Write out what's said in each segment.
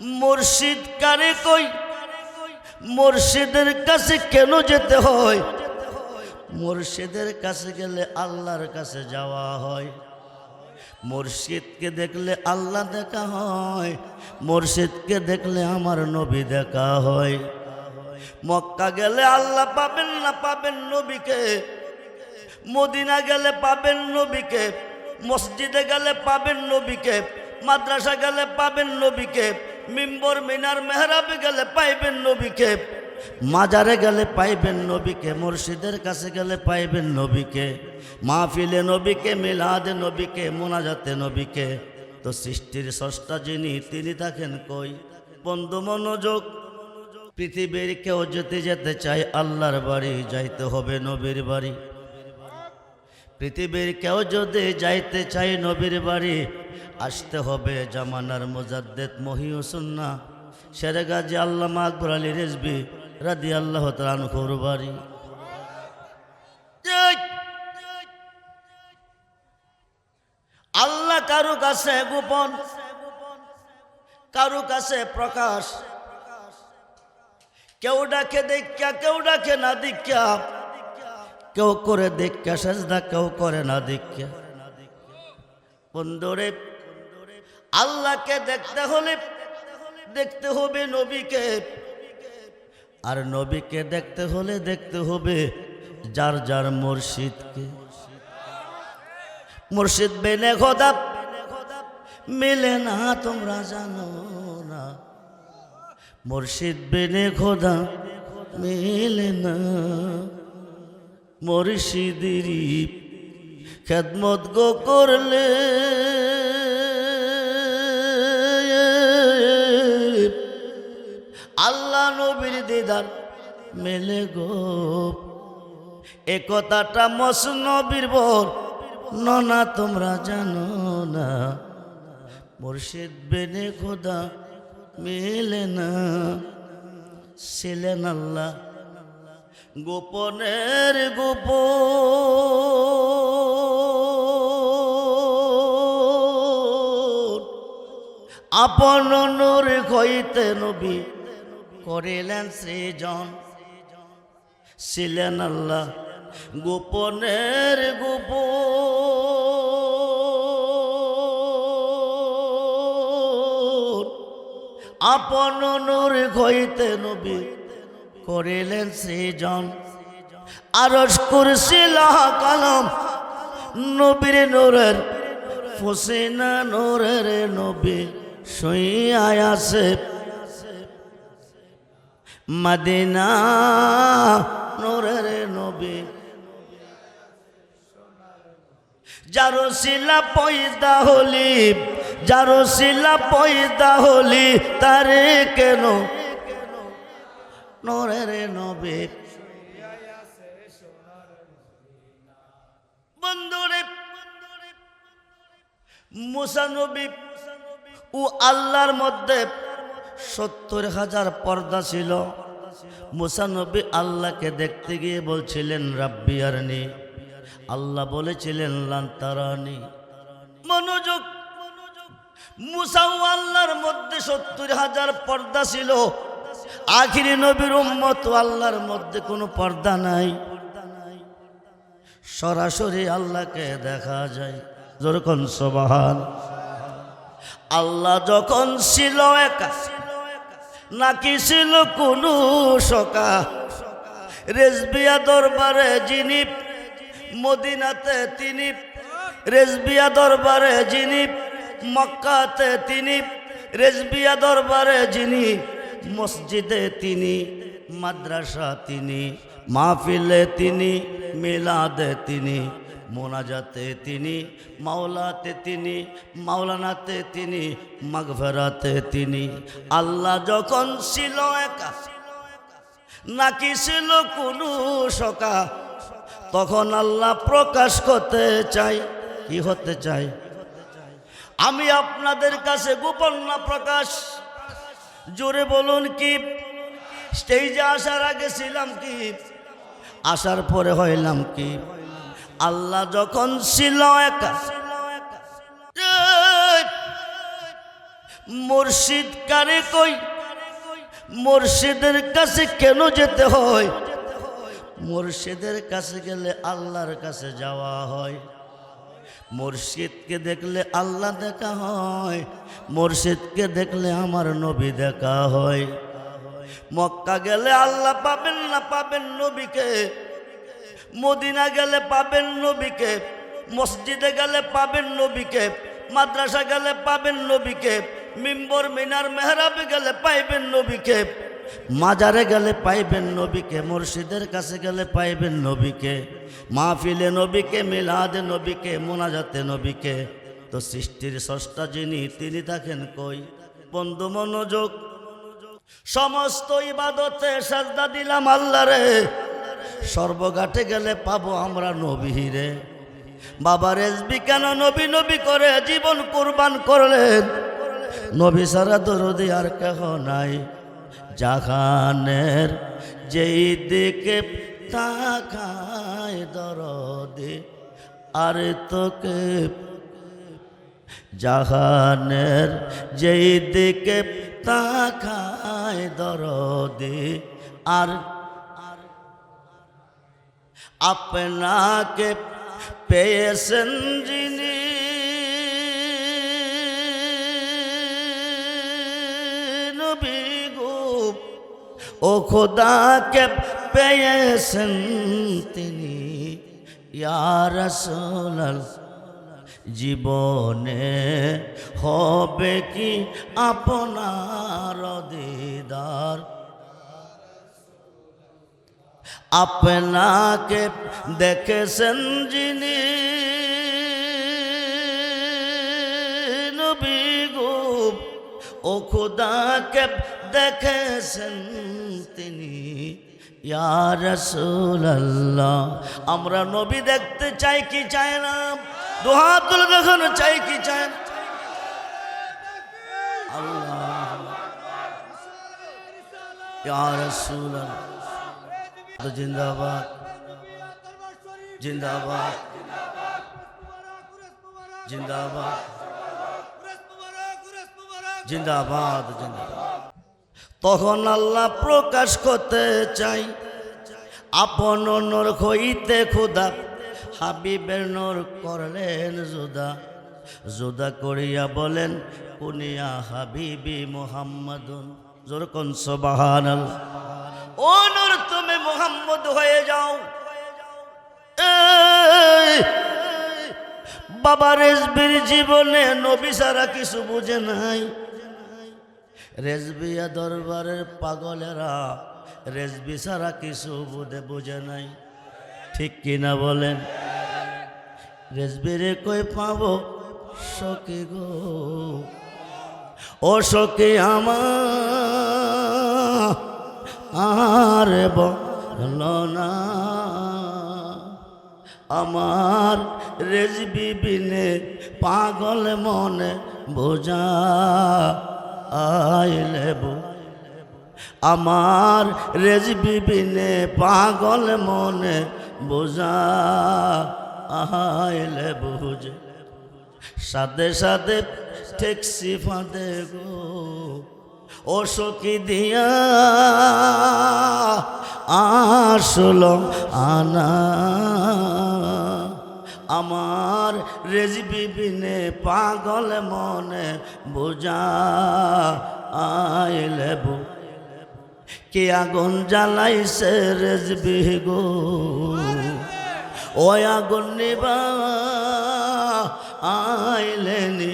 মুর্শিদ কারে কই? মুর্শিদের কাছে কেন যেতে হয়? মুর্শিদের কাছে গেলে আল্লাহর কাছে যাওয়া হয়। মুর্শিদকে দেখলে আল্লাহ দেখা হয়। মুর্শিদকে দেখলে আমার নবী দেখা হয়। মক্কা গেলে আল্লাহ পাবেন না পাবেন নবীকে। মদিনা গেলে পাবেন নবীকে। মসজিদে গেলে পাবেন নবীকে। মাদ্রাসা গেলে পাবেন নবীকে। মিম্বর মিনার মেহরাবে গেলে পাইবেন নবীকে, মাজারে গেলে পাইবেন নবীকে, মুর্শিদের কাছে গেলে পাইবেন নবীকে, মাহফিলে নবীকে, মিলাদে নবীকে, মোনাজাতে নবীকে। তো সৃষ্টির স্রষ্টা যিনি, তিনি থাকেন কই? বন্ধু মনোযোগ, পৃথিবীর কেউ যেতে যেতে চায় আল্লাহর বাড়ি, যাইতে হবে নবীর বাড়ি। পৃথিবীর কেউ যদি যাইতে চাই নবীর বাড়ি আসতে হবে জামানার মুজাদ্দেদ মহিউসুন্না সেরে গাজী আল্লামা আকবর আলী রেজবি রাদি আল্লাহ তালুর বাড়ি। আল্লাহ কারু কাছে গোপন, কারু কাছে প্রকাশ। কেউ ডাকে দেখা কেউ ডাকে না দীক্ষা কেউ করে দেখা সাজদা কেউ করে না দীক্ষা বন্ধুরে আল্লাহকে দেখতে হলে দেখতে হবে নবীকে। আর নবীকে দেখতে হলে দেখতে হবে যার যার মুর্শিদকে। মুর্শিদ বেনে খোদা মেলে না, তোমরা জানো না। মুর্শিদ বেনে খোদা মেলে না। মুর্শিদিরি খেদমত গো করলে দিদার মেলে গো। এ কথাটা মস নবীর বর, ননা তোমরা জানো না। মুর্শিদ বেনে খোদা মেলে না। ছিলেন আল্লাহ গোপনের গোপন। আপন নূর হইতে নবী করিলেন সৃজন। ছিলেন আল্লাহ গোপনের গোপন। আপন নূর হইতে নবী করিলেন সৃজন। আরস কুরসিল কলম, নবীর নূরের ফুসিনা, নূরের নবী শুইয়ায় আছে। মদিনা নূরের নবী। যারো শিলা পয়দা হলি, যারো শিলা পয়দা হলি, তারে কেন? নূরের নবী। বন্ধুরে, মুসা নবী ও আল্লাহর মধ্যে সত্তর হাজার পর্দা ছিল। মুসানবী আল্লাহকে দেখতে গিয়ে বলছিলেন, রাব্বি আরনি। আল্লাহ বলেছিলেন লান্তারানি মনোযোগ। মুসাও আল্লাহর মধ্যে সত্তর হাজার পর্দা ছিল। আখিরি নবীর উম্মত আল্লাহর মধ্যে কোনো পর্দা নাই। সরাসরি আল্লাহকে দেখা যায়। যেরকম সবাহান। আল্লাহ যখন ছিল একা নাকি ছিল কোনো সকা রেজবিয়া দরবারে যিনি, মদিনাতে তিনি, রেজবিয়া দরবারে যিনি, মক্কাতে তিনি, রেজবিয়া দরবারে যিনি, মসজিদে তিনি, মাদ্রাসা তিনি, মাহফিলে তিনি, মিলাদে তিনি মোনাজাতে তিনি, মাওলাতে তিনি, মাওলানাতে তিনি, মাগফেরাতে তিনি। আল্লাহ যখন ছিল একা, নাকি ছিল কোনো সকা, তখন আল্লাহ প্রকাশ করতে চাই। কি হতে চাই? আমি আপনাদের কাছে গোপন না প্রকাশ। জোরে বলুন কি? স্টেজে আসার আগে ছিলাম কি? আসার পরে হইলাম কি? আল্লাহ যখন ছিল একা মুর্শিদ কারে কই? মুর্শিদের কাছে কেন যেতে হয়? মুর্শিদের কাছে গেলে আল্লাহর কাছে যাওয়া হয়। মুর্শিদকে দেখলে আল্লাহ দেখা হয়। মুর্শিদকে দেখলে আমার নবী দেখা হয়। মক্কা গেলে আল্লাহ পাবেন না পাবেন নবীকে? মদিনা গেলে পাবেন নবীকে, মসজিদে গেলে পাবেন নবীকে, মাদ্রাসা গেলে পাবেন নবীকে, মিম্বর, মিনার, মেহরাবে গেলে পাইবেন নবীকে, মাজারে গেলে পাইবেন নবীকে, মুর্শিদের কাছে গেলে পাইবেন নবীকে, মাহফিলে নবীকে, মিলাদে নবীকে, মোনাজাতে নবীকে। তো সৃষ্টির স্রষ্টা যিনি, তিনি থাকেন কই? বন্ধু মনোযোগ। সমস্ত ইবাদতে সাজদা দিলাম আল্লাহরে। সর্বঘাটে গেলে পাবো আমরা নবীরে বাবা রেজবি কেন নবী নবী করে জীবন কুরবান করলেন? নবী সারা দরদি আর কেহ নাই। জাহানের যেই দিকে তাকায় দরদি, আর তোকে জাহানের যেই দিকে তাকায় দরদি, আর আপনাকে পেয়েছেন যিনি ও খোদাকে পেয়েছেন তিনি ইয়ার জীবনে হবে কি আপনার দিদার আপনাকে দেখেছেন যিনি নবী গো ও খুদাকে দেখেছেন তিনি আমরা নবী দেখতে চাই কি চাই না দুহাত তুলে দেখানো চাই কি চাই না? আল্লাহ ইয়া রাসূলুল্লাহ জিন্দাবাদ। জিন্দাবাদ। জিন্দাবাদ। জিন্দাবাদ তখন আল্লাহ প্রকাশ করতে চাই, আপন নর হইতে খুদা হাবিবের নর করলেন জুদা জুদা করিয়া বলেন, কুনিয়া হাবিবি মোহাম্মদুন। জোরকন সবাহান ও তুমি মোহাম্মদ হয়ে যাও। বাবা রেজবির জীবনে নবী সারা কিছু বুঝে নাই। রেজবিয়া দরবারের পাগলেরা রেজবি সারা কিছু বুঝে বুঝে নাই। ঠিক কিনা বলেন? রেজবিরে কই পাবো? সখী গো। ও সখী আমার। আর বল না, আমার রেজবি বিনে পাগল মনে বোঝা আইলে আমার রেজবি বিনে পাগল মনে বোঝা আইলে বুঝে সাথে সাথে ট্যাক্সি ফাঁদে গো। ও দিয়া আসলো আনা। আমার বিনে পাগল মনে বোঝা আইলে কে আগুন জ্বালাইছে রেজবি গো? ও আগুন নিবা আইলেনি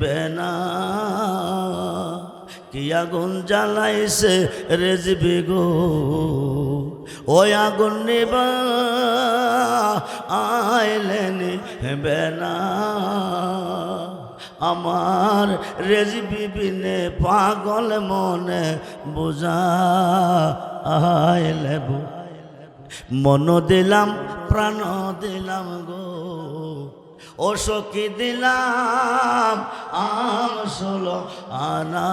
বেনা কি আগুন জ্বালাইছে রেজবি গো? ও আগুন নিবা আইলেনি বেনা আমার রেজবি বিনে পাগল মনে বোঝা আইলে মন দিলাম, প্রাণ দিলাম গো। ও দিলাম, আম ষোলো আনা।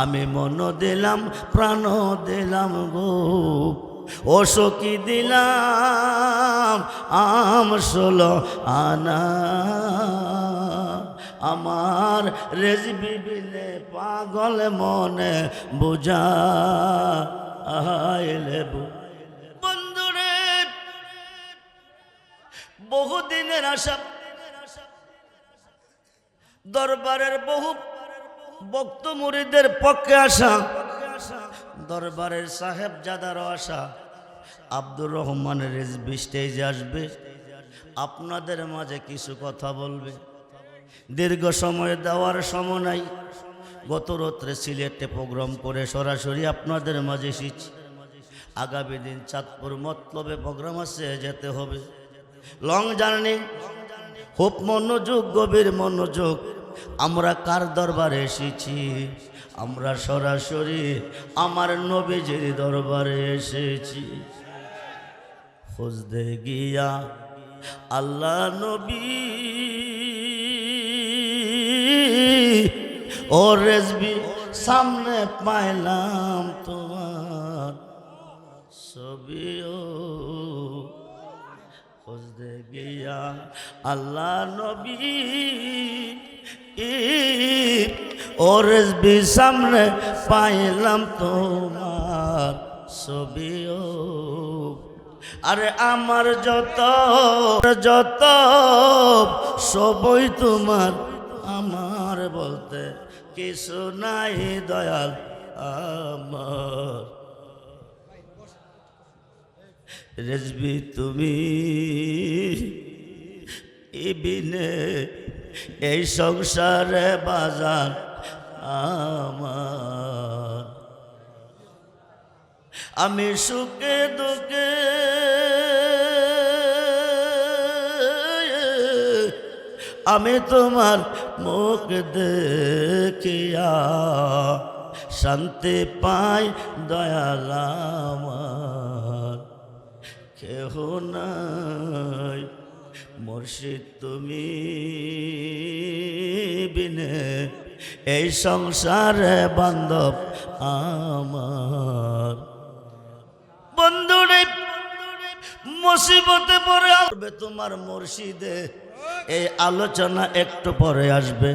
আমি মন দিলাম, প্রাণ দিলাম গো। ও দিলাম, আম আনা। আমার রেজবি বিনে পাগল মনে বুঝা আইলে বন্ধুরে বহুদিনের আশা। দরবারের বহু বক্ত মুরিদের পক্ষে আসা। দরবারের সাহেব জাদারও আসা। আব্দুর রহমানের স্টেজে আসবে। আপনাদের মাঝে কিছু কথা বলবে। দীর্ঘ সময় দেওয়ার সময় নাই। গত রাত্রে সিলেটে প্রোগ্রাম করে সরাসরি আপনাদের মাঝে এসেছি। আগামী দিন চাঁদপুর মতলবে প্রোগ্রাম আছে, যেতে হবে। লং জার্নি খুব মনোযোগ, গভীর মনোযোগ। আমরা কার দরবারে এসেছি? আমরা সরাসরি আমার নবীজির দরবারে এসেছি। খুঁজতে গিয়া আল্লাহ নবী। ও রেজবি, সামনে পাইলাম তোমার ছবিও গিয়া আল্লাহ নবী ও রেজবি সামনে পাইলাম তোমার ছবিও। আরে আমার যত যত সবই তোমার, আমার বলতে কিছু নাই দয়াল আমার। রেজবি তুমি ইবিনে, এই সংসারে বাজার আমার। আমি সুখে দুঃখে আমি তোমার মুখ দেখিয়া শান্তি পাই দয়াল আমার। কেহ নাই মুর্শিদ তুমি বিনে এই সংসারে বান্ধব আমার। বন্ধুরে, মুসিবতে পরে আসবে তোমার মুর্শিদে। এই আলোচনা একটু পরে আসবে।